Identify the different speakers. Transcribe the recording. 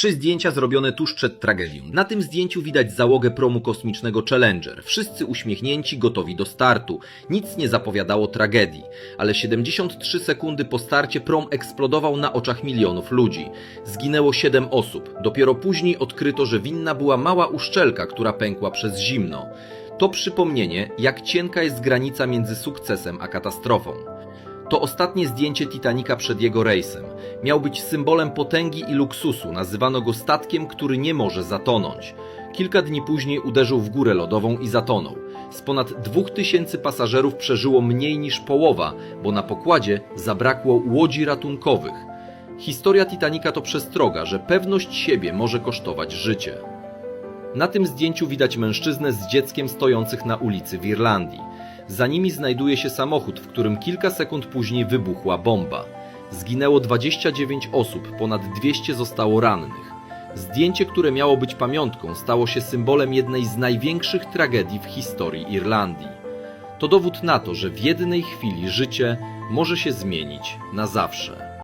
Speaker 1: Trzy zdjęcia zrobione tuż przed tragedią. Na tym zdjęciu widać załogę promu kosmicznego Challenger. Wszyscy uśmiechnięci, gotowi do startu. Nic nie zapowiadało tragedii, ale 73 sekundy po starcie prom eksplodował na oczach milionów ludzi. Zginęło 7 osób. Dopiero później odkryto, że winna była mała uszczelka, która pękła przez zimno. To przypomnienie, jak cienka jest granica między sukcesem a katastrofą. To ostatnie zdjęcie Titanica przed jego rejsem. Miał być symbolem potęgi i luksusu, nazywano go statkiem, który nie może zatonąć. Kilka dni później uderzył w górę lodową i zatonął. Z ponad 2000 pasażerów przeżyło mniej niż połowa, bo na pokładzie zabrakło łodzi ratunkowych. Historia Titanica to przestroga, że pewność siebie może kosztować życie. Na tym zdjęciu widać mężczyznę z dzieckiem stojących na ulicy w Irlandii. Za nimi znajduje się samochód, w którym kilka sekund później wybuchła bomba. Zginęło 29 osób, ponad 200 zostało rannych. Zdjęcie, które miało być pamiątką, stało się symbolem jednej z największych tragedii w historii Irlandii. To dowód na to, że w jednej chwili życie może się zmienić na zawsze.